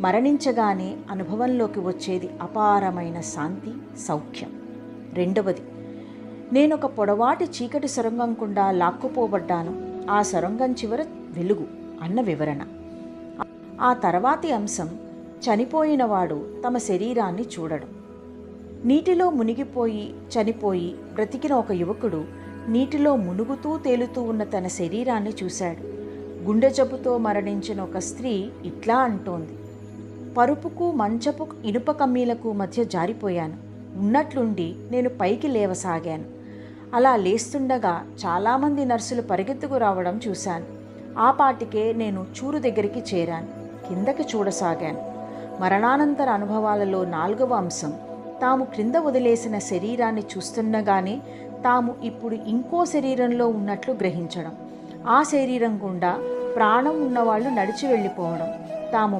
మరణించగానే అనుభవంలోకి వచ్చేది అపారమైన శాంతి సౌఖ్యం. రెండవది నేనొక పొడవాటి చీకటి సొరంగం గుండా లాక్కుపోబడ్డాను. ఆ సొరంగం చివర వెలుగు అన్న వివరణ. ఆ తర్వాతి అంశం చనిపోయినవాడు తమ శరీరాన్ని చూడడం. నీటిలో మునిగిపోయి చనిపోయి బ్రతికిన ఒక యువకుడు నీటిలో మునుగుతూ తేలుతూ ఉన్న తన శరీరాన్ని చూశాడు. గుండె జబ్బుతో మరణించిన ఒక స్త్రీ ఇట్లా అంటోంది. పరుపుకు మంచపు ఇనుప కమ్మీలకు మధ్య జారిపోయాను. ఉన్నట్లుండి నేను పైకి లేవసాగాను. అలా లేస్తుండగా చాలామంది నర్సులు పరిగెత్తుకు రావడం చూశాను. ఆ పాటికే నేను చూరు దగ్గరికి చేరాను. కిందకి చూడసాగాను. మరణానంతర అనుభవాలలో నాలుగవ అంశం. తాము క్రింద వదిలేసిన శరీరాన్ని చూస్తుండగానే తాము ఇప్పుడు ఇంకో శరీరంలో ఉన్నట్లు గ్రహించడం. ఆ శరీరం గుండా ప్రాణం ఉన్నవాళ్ళు నడిచి వెళ్ళిపోవడం. తాము